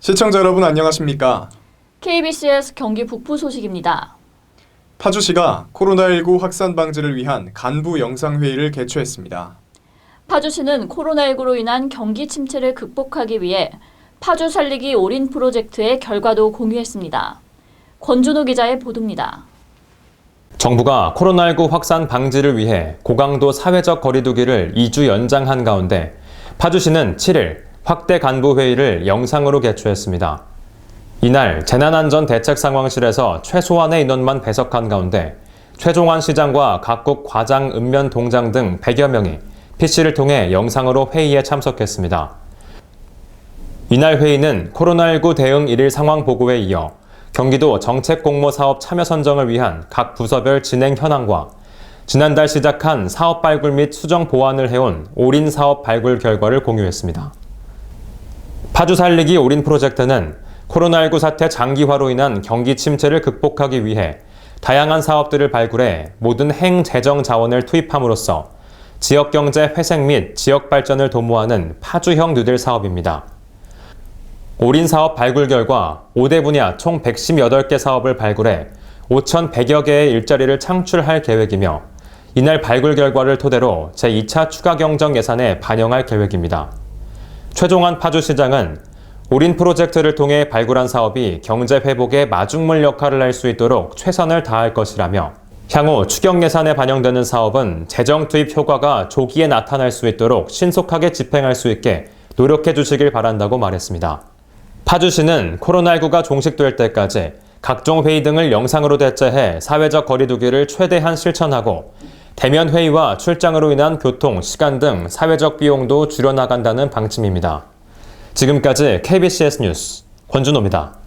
시청자 여러분 안녕하십니까? KBCS 경기 북부 소식입니다. 파주시가 코로나19 확산 방지를 위한 간부 영상회의를 개최했습니다. 파주시는 코로나19로 인한 경기 침체를 극복하기 위해 파주 살리기 올인 프로젝트의 결과도 공유했습니다. 권준호 기자의 보도입니다. 정부가 코로나19 확산 방지를 위해 고강도 사회적 거리두기를 2주 연장한 가운데 파주시는 7일 확대 간부 회의를 영상으로 개최했습니다. 이날 재난안전대책상황실에서 최소한의 인원만 배석한 가운데 최종환 시장과 각국 과장 읍면 동장 등 100여 명이 PC를 통해 영상으로 회의에 참석했습니다. 이날 회의는 코로나19 대응 1일 상황 보고에 이어 경기도 정책공모사업 참여 선정을 위한 각 부서별 진행 현황과 지난달 시작한 사업 발굴 및 수정 보완을 해온 올인 사업 발굴 결과를 공유했습니다. 파주 살리기 올인 프로젝트는 코로나19 사태 장기화로 인한 경기 침체를 극복하기 위해 다양한 사업들을 발굴해 모든 행 재정 자원을 투입함으로써 지역 경제 회생 및 지역 발전을 도모하는 파주형 뉴딜 사업입니다. 올인 사업 발굴 결과 5대 분야 총 118개 사업을 발굴해 5,100여 개의 일자리를 창출할 계획이며 이날 발굴 결과를 토대로 제2차 추가 경정 예산에 반영할 계획입니다. 최종환 파주시장은 올인 프로젝트를 통해 발굴한 사업이 경제 회복에 마중물 역할을 할 수 있도록 최선을 다할 것이라며 향후 추경 예산에 반영되는 사업은 재정 투입 효과가 조기에 나타날 수 있도록 신속하게 집행할 수 있게 노력해 주시길 바란다고 말했습니다. 파주시는 코로나19가 종식될 때까지 각종 회의 등을 영상으로 대체해 사회적 거리두기를 최대한 실천하고 대면 회의와 출장으로 인한 교통, 시간 등 사회적 비용도 줄여나간다는 방침입니다. 지금까지 KBCS 뉴스 권준호입니다.